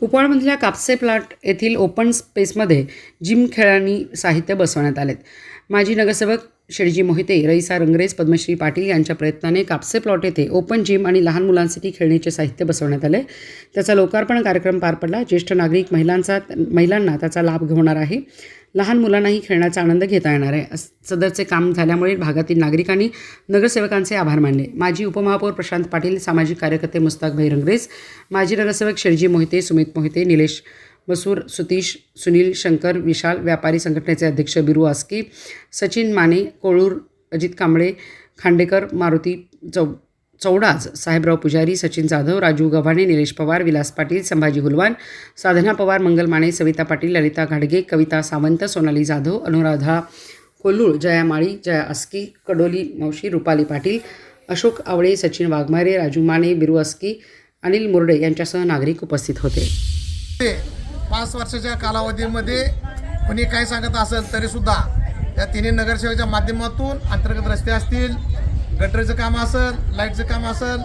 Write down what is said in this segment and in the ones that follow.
कुपवाडमधल्या Kapse plot येथील open स्पेसमध्ये gym खेळांनी साहित्य बसवण्यात आलेत. माजी नगरसेवक शेडजी मोहिते रईसा रंगरेज पद्मश्री पाटील यांच्या प्रयत्नाने कापसे प्लॉट येथे ओपन जिम आणि लहान मुलांसाठी खेळण्याचे साहित्य बसवण्यात आले. त्याचा लोकार्पण कार्यक्रम पार पडला. ज्येष्ठ नागरिक महिलांचा महिलांना त्याचा लाभ होणार आहे. लहान मुलांनाही खेळण्याचा आनंद घेता येणार आहे. सदरचे काम झाल्यामुळे भागातील नागरिकांनी नगरसेवकांचे आभार मानले. माजी उपमहापौर प्रशांत पाटील सामाजिक कार्यकर्ते मुस्ताक भाई रंगरेज माजी नगरसेवक शेरजी मोहिते सुमित मोहिते निलेश मसूर सुतीश सुनील शंकर विशाल व्यापारी संघटनेचे अध्यक्ष बिरू आस्की सचिन माने कोळूर अजित कांबळे खांडेकर मारुती चौ चौडाज साहेबराव पुजारी सचिन जाधव राजू गव्हाणे निलेश पवार विलास पाटील संभाजी हुलवान साधना पवार मंगल माने सविता पाटील ललिता घाडगे कविता सावंत सोनाली जाधव अनुराधा कोल्हूळ जया माळी जया अस्की कडोली मावशी रुपाली पाटील अशोक आवळे सचिन वाघमारे राजू माने बिरू अस्की अनिल मुरडे यांच्यासह नागरिक उपस्थित होते. पाच वर्षाच्या कालावधीमध्ये कोणी काय सांगत असेल तरी सुद्धा या तिन्ही नगरसेवेच्या माध्यमातून अंतर्गत रस्ते असतील गटरचं काम असेल लाईटचं काम असेल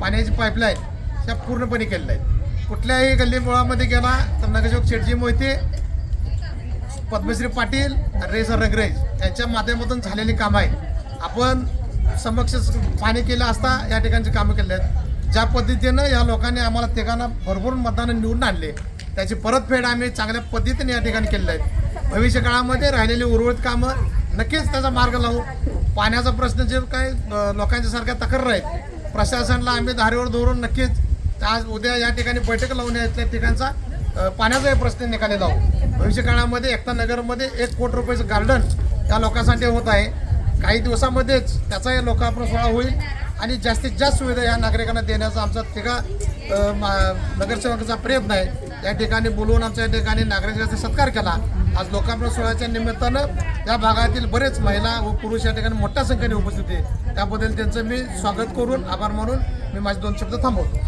पाण्याची पाईपलाईन ह्या पूर्णपणे केलेल्या आहेत. कुठल्याही गल्ली मुळामध्ये गेला तर नगरसेवक शेटजी मोहिते पद्मश्री पाटील रेसर रगरेज यांच्या माध्यमातून झालेली कामं आहेत. आपण समक्ष पाणी केलं असता या ठिकाणची कामं केली आहेत. ज्या पद्धतीनं या लोकांनी आम्हाला तिघांना भरपूर मतदानं निवडून आणले त्याची परतफेड आम्ही चांगल्या पद्धतीने या ठिकाणी केलेली आहे भविष्य काळामध्ये राहिलेली उर्वरित कामं नक्कीच त्याचा मार्ग लावू. पाण्याचा प्रश्न जे काय लोकांच्या सारख्या तक्रार आहेत प्रशासनाला आम्ही धारेवर धरून नक्कीच आज उद्या या ठिकाणी बैठक लावून या त्या ठिकाणचा पाण्याचाही प्रश्न निकाली लावू. भविष्य काळामध्ये एकता नगरमध्ये एक कोटी रुपयाचं गार्डन त्या लोकांसाठी होत आहे. काही दिवसामध्येच त्याचाही लोकार्पण सोहळा होईल आणि जास्तीत जास्त सुविधा या नागरिकांना देण्याचा आमचा तिघा नगरसेवकाचा प्रयत्न आहे. या ठिकाणी बोलवून आमच्या या ठिकाणी नागरिकांचा सत्कार केला. आज लोकार्पण सोहळ्याच्या निमित्तानं या भागातील बरेच महिला व पुरुष या ठिकाणी मोठ्या संख्येने उपस्थित आहे. त्याबद्दल त्यांचं मी स्वागत करून आभार मानून मी माझे दोन शब्द थांबवतो.